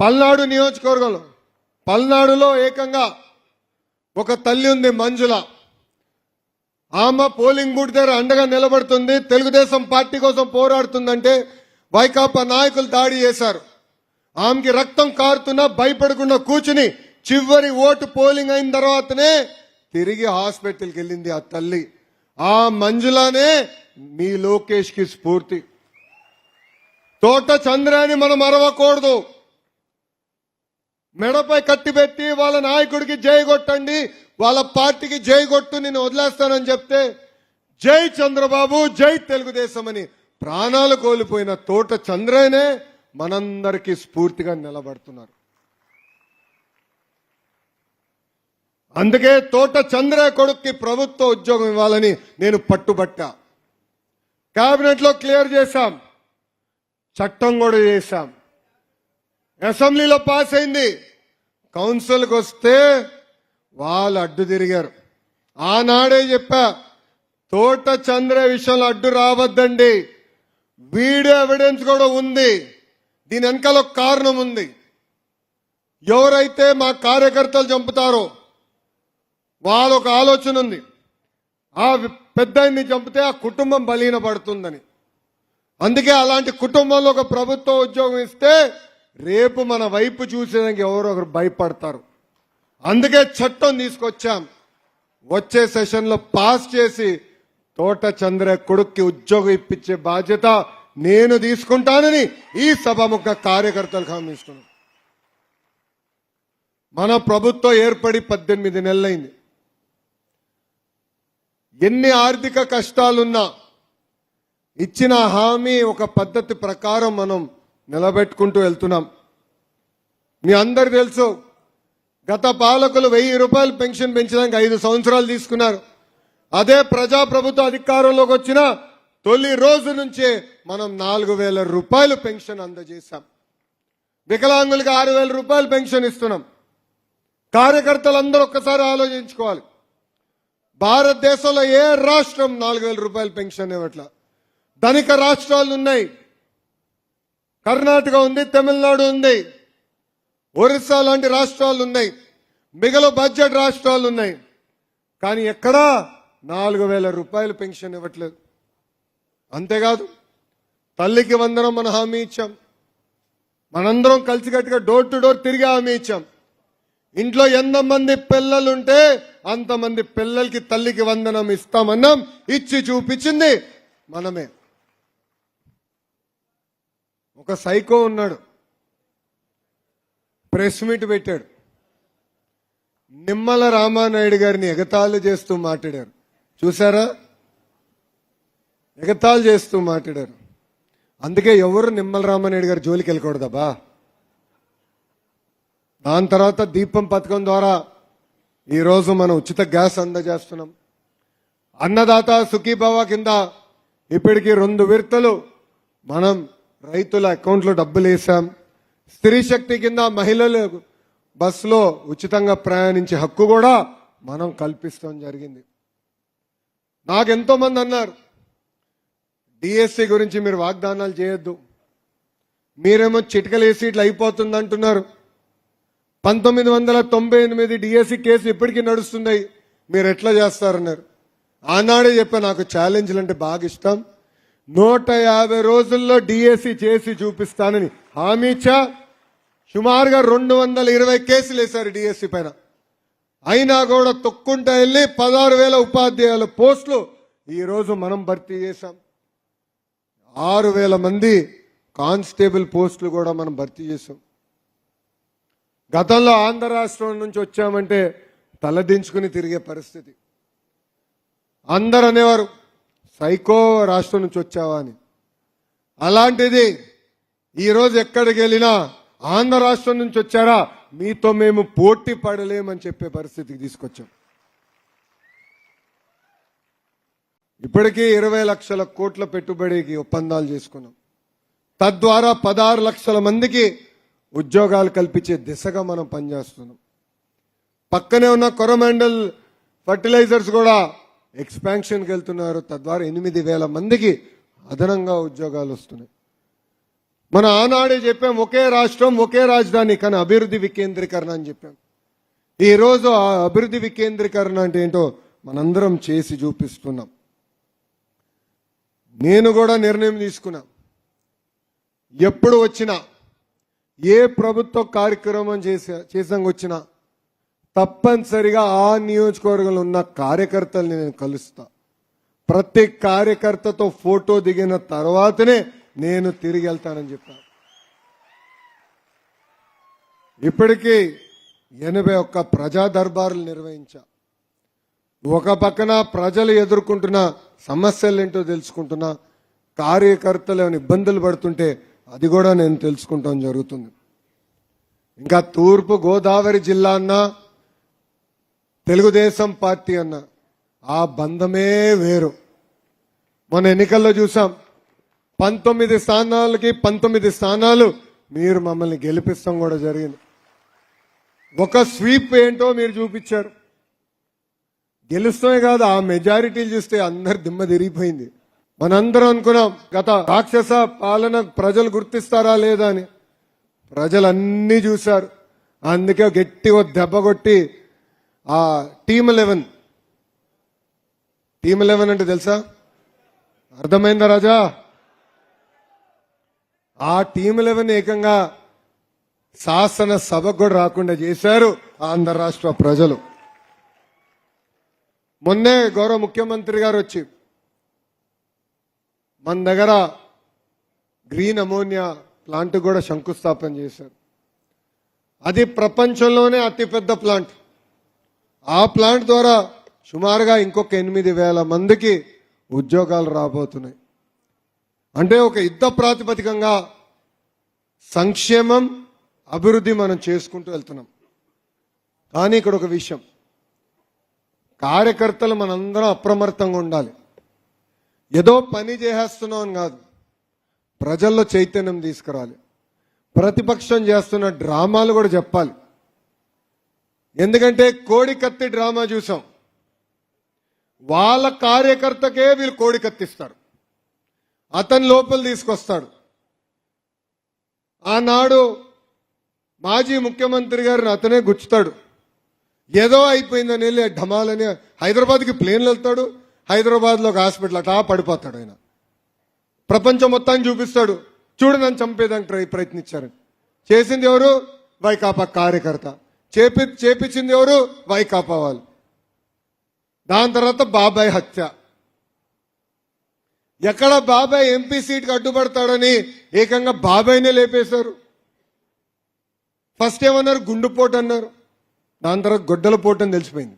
పల్నాడు నియోజకవర్గంలో పల్నాడులో ఏకంగా ఒక తల్లి ఉంది మంజుల. ఆమె పోలింగ్ బూత్ దగ్గర అండగా నిలబడుతుంది తెలుగుదేశం పార్టీ కోసం పోరాడుతుందంటే వైకాపా నాయకులు దాడి చేశారు. ఆమెకి రక్తం కారుతున్నా భయపడకుండా కూర్చుని చివరి ఓటు పోలింగ్ అయిన తర్వాతనే తిరిగి హాస్పిటల్కి వెళ్ళింది ఆ తల్లి. ఆ మంజులానే మీ లోకేష్కి స్ఫూర్తి. తోట చంద్రాన్ని మనం అరవకూడదు. మెడపై కత్తి పెట్టి వాళ్ళ నాయకుడికి జై కొట్టండి వాళ్ళ పార్టీకి జై కొట్టు నేను వదిలేస్తానని చెప్తే జై చంద్రబాబు జై తెలుగుదేశం అని ప్రాణాలు కోల్పోయిన తోట చంద్రనే మనందరికీ స్ఫూర్తిగా నిలబడుతున్నారు. అందుకే తోట చంద్ర కొడుక్కి ప్రభుత్వ ఉద్యోగం ఇవ్వాలని నేను పట్టుబట్టా. క్యాబినెట్లో క్లియర్ చేశాం చట్టం కూడా చేశాం. అసెంబ్లీలో పాస్ అయింది. కౌన్సిల్కి వస్తే వాళ్ళు అడ్డు తిరిగారు. ఆనాడే చెప్పా తోట చంద్ర విషయంలో అడ్డు రావద్దండి. వీడియో ఎవిడెన్స్ కూడా ఉంది. దీని వెనకాల ఒక కారణం ఉంది. ఎవరైతే మా కార్యకర్తలు చంపుతారో వాళ్ళ ఒక ఆలోచన ఉంది. ఆ పెద్దాన్ని చంపితే ఆ కుటుంబం బలీన పడుతుందని అందుకే అలాంటి కుటుంబంలో ఒక ప్రభుత్వ ఉద్యోగం ఇస్తే రేపు మన వైపు చూసేదానికి ఎవరో ఒకరు భయపడతారు. అందుకే చట్టం తీసుకొచ్చాం. వచ్చే సెషన్లో పాస్ చేసి తోట చంద్ర కొడుక్కి ఉద్యోగం ఇప్పించే బాధ్యత నేను తీసుకుంటానని ఈ సభముఖ కార్యకర్తలకు హామీ ఇస్తున్నాను మన ప్రభుత్వం ఏర్పడి పద్దెనిమిది నెలలైంది. ఎన్ని ఆర్థిక కష్టాలున్నా ఇచ్చిన హామీ ఒక పద్ధతి ప్రకారం మనం నిలబెట్టుకుంటూ వెళ్తున్నాం. మీ అందరు తెలుసు గత పాలకులు వెయ్యి రూపాయలు పెన్షన్ పెంచడానికి ఐదు సంవత్సరాలు తీసుకున్నారు. అదే ప్రజాప్రభుత్వ అధికారంలోకి వచ్చిన తొలి రోజు నుంచే మనం నాలుగు వేల రూపాయలు పెన్షన్ అందజేశాం. వికలాంగులకి ఆరు వేల రూపాయలు పెన్షన్ ఇస్తున్నాం. కార్యకర్తలందరూ ఒక్కసారి ఆలోచించుకోవాలి. భారతదేశంలో ఏ రాష్ట్రం నాలుగు వేల రూపాయలు పెన్షన్ ఇవ్వట్లా? ధనిక రాష్ట్రాలు ఉన్నాయి కర్ణాటక ఉంది తమిళనాడు ఉంది ఒరిస్సా లాంటి రాష్ట్రాలు ఉన్నాయి మిగలు బడ్జెట్ రాష్ట్రాలు ఉన్నాయి. కానీ ఎక్కడా నాలుగు వేల రూపాయలు పెన్షన్ ఇవ్వట్లేదు. అంతేకాదు తల్లికి వందనం మన హామీ ఇచ్చాం. మనందరం కలిసికట్టుగా డోర్ టు డోర్ తిరిగి హామీ ఇచ్చాం. ఇంట్లో ఎంతమంది పిల్లలుంటే అంతమంది పిల్లలకి తల్లికి వందనం ఇస్తామన్నాం. ఇచ్చి చూపించింది మనమే. ఒక సైకో ఉన్నాడు. ప్రెస్ మీట్ పెట్టాడు. నిమ్మల రామానాయుడు గారిని ఎగతాళి చేస్తూ మాట్లాడారు. చూసారా? ఎగతాళి చేస్తూ మాట్లాడారు. అందుకే ఎవరు నిమ్మల రామానాయుడు గారి జోలికి వెళ్ళకూడదబ్బా దాని తర్వాత దీపం పథకం ద్వారా ఈరోజు మనం ఉచిత గ్యాస్ అందజేస్తున్నాం. అన్నదాత సుఖీభవ కింద ఇప్పటికీ రెండు విడతలు మనం రైతుల అకౌంట్లో డబ్బులు వేసాం స్త్రీ శక్తి కింద మహిళలు బస్సులో ఉచితంగా ప్రయాణించే హక్కు కూడా మనం కల్పిస్తాం జరిగింది. నాకెంతో మంది అన్నారు డిఎస్సి గురించి మీరు వాగ్దానాలు చేయొద్దు. మీరేమో చిటికలేసి ఇట్లా అయిపోతుంది అంటున్నారు పంతొమ్మిది వందల తొంభై ఎనిమిది డిఎస్సి కేసు ఇప్పటికీ నడుస్తున్నాయి. మీరు ఎట్లా చేస్తారన్నారు. ఆనాడే చెప్పా నాకు ఛాలెంజ్లు అంటే బాగా ఇష్టం. నూట యాభై రోజుల్లో డిఎస్సి చేసి చూపిస్తానని. హామీ ఇచ్చా? సుమారుగా రెండు వందల ఇరవై కేసులు వేశారు డిఎస్సి పైన. అయినా కూడా తొక్కుంటా వెళ్ళి పదహారు వేల ఉపాధ్యాయుల పోస్టులు ఈరోజు మనం భర్తీ చేశాం. ఆరు వేల మంది కానిస్టేబుల్ పోస్టులు కూడా మనం భర్తీ చేశాం. గతంలో ఆంధ్ర రాష్ట్రం నుంచి వచ్చామంటే తలదించుకుని తిరిగే పరిస్థితి. అందరు అనేవారు సైకో రాష్ట్రం నుంచి వచ్చావా అని. అలాంటిది ఈరోజు ఎక్కడికి వెళ్ళినా ఆంధ్ర రాష్ట్రం నుంచి వచ్చారా? మీతో మేము పోటీ పడలేమని చెప్పే పరిస్థితికి తీసుకొచ్చాం. ఇప్పటికీ ఇరవై లక్షల కోట్ల పెట్టుబడికి ఒప్పందాలు చేసుకున్నాం. తద్వారా పదహారు లక్షల మందికి ఉద్యోగాలు కల్పించే దిశగా మనం పనిచేస్తున్నాం. పక్కనే ఉన్న కొరమండల్ ఫర్టిలైజర్స్ కూడా ఎక్స్పాన్షన్కి వెళ్తున్నారు తద్వారా ఎనిమిది వేల మందికి అదనంగా ఉద్యోగాలు వస్తున్నాయి. మన ఆనాడే చెప్పాం ఒకే రాష్ట్రం ఒకే రాజధాని కానీ అభివృద్ధి వికేంద్రీకరణ అని చెప్పాం. ఈరోజు ఆ అభివృద్ధి వికేంద్రీకరణ అంటే ఏంటో మనందరం చేసి చూపిస్తున్నాం. నేను కూడా నిర్ణయం తీసుకున్నా. ఎప్పుడు వచ్చినా ఏ ప్రభుత్వ కార్యక్రమం చేసే చేసాక వచ్చినా తప్పనిసరిగా ఆ నియోజకవర్గంలో ఉన్న కార్యకర్తల్ని నేను కలుస్తా. ప్రతి కార్యకర్తతో ఫోటో దిగిన తర్వాతనే నేను తిరిగి వెళ్తానని చెప్పాను ఇప్పటికీ ఎనభై ఒక్క ప్రజా దర్బారులు నిర్వహించా. ఒక పక్కన ప్రజలు ఎదుర్కొంటున్న సమస్యలు ఏంటో తెలుసుకుంటున్నా. కార్యకర్తలు ఏమైనా ఇబ్బందులు పడుతుంటే అది కూడా నేను తెలుసుకుంటాం జరుగుతుంది. ఇంకా తూర్పు గోదావరి జిల్లా అన్నా తెలుగుదేశం పార్టీ అన్న ఆ బంధమే వేరు. మన ఎన్నికల్లో చూసాం పంతొమ్మిది స్థానాలకి పంతొమ్మిది స్థానాలు మీరు మమ్మల్ని గెలిపిస్తాం కూడా జరిగింది. ఒక స్వీప్ ఏంటో మీరు చూపించారు. గెలుస్తూనే కాదు ఆ మెజారిటీలు చూస్తే అందరు దిమ్మ తిరిగిపోయింది. మనందరం అనుకున్నాం గత రాక్షస పాలన ప్రజలు గుర్తిస్తారా లేదా అని. ప్రజలు అన్నీ చూశారు. అందుకే గట్టిగా దెబ్బ కొట్టి ఆ టీమ్ లెవెన్ టీమ్ లెవెన్ అంటే తెలుసా? అర్థమైందా రాజా? ఆ టీమ్ లెవెన్ ఏకంగా శాసన సభకు కూడా రాకుండా చేశారు ఆంధ్ర రాష్ట్ర ప్రజలు. మొన్నే గౌరవ ముఖ్యమంత్రి గారు వచ్చి మన దగ్గర గ్రీన్ అమోనియా ప్లాంట్ కూడా శంకుస్థాపన చేశారు. అది ప్రపంచంలోనే అతిపెద్ద ప్లాంట్. ఆ ప్లాంట్ ద్వారా సుమారుగా ఇంకొక ఎనిమిది వేల మందికి ఉద్యోగాలు రాబోతున్నాయి. అంటే ఒక యుద్ధ ప్రాతిపదికంగా సంక్షేమం అభివృద్ధి మనం చేసుకుంటూ వెళ్తున్నాం. కానీ ఇక్కడ ఒక విషయం. కార్యకర్తలు మనందరం అప్రమత్తంగా ఉండాలి. ఏదో పని చేసేస్తున్నాం అని కాదు. ప్రజల్లో చైతన్యం తీసుకురాలి. ప్రతిపక్షం చేస్తున్న డ్రామాలు కూడా చెప్పాలి. ఎందుకంటే కోడి కత్తి డ్రామా చూసాం. వాళ్ళ కార్యకర్తకే వీళ్ళు కోడి కత్తిస్తారు. అతని లోపల తీసుకొస్తాడు. ఆనాడు మాజీ ముఖ్యమంత్రి గారిని అతనే గుచ్చుతాడు. ఏదో అయిపోయిందని వెళ్ళి ఢమాలని హైదరాబాద్కి ప్లేన్లు వెళ్తాడు. హైదరాబాద్లో ఒక హాస్పిటల్ అటా పడిపోతాడు ఆయన. ప్రపంచం మొత్తాన్ని చూపిస్తాడు. చూడు నన్ను చంపేదానికి ట్రై ప్రయత్నించారు చేసింది ఎవరు? వైకాపా కార్యకర్త. చేపి చేపించింది ఎవరు? వైకాపా వాళ్ళు. దాని తర్వాత బాబాయ్ హత్య. ఎక్కడ బాబాయ్ ఎంపీ సీట్కి అడ్డుపడతాడని ఏకంగా బాబాయ్నే లేపేశారు. ఫస్ట్ ఏమన్నారు? గుండుపోటు అన్నారు దాని తర్వాత గొడ్డల పోటు అని తెలిసిపోయింది.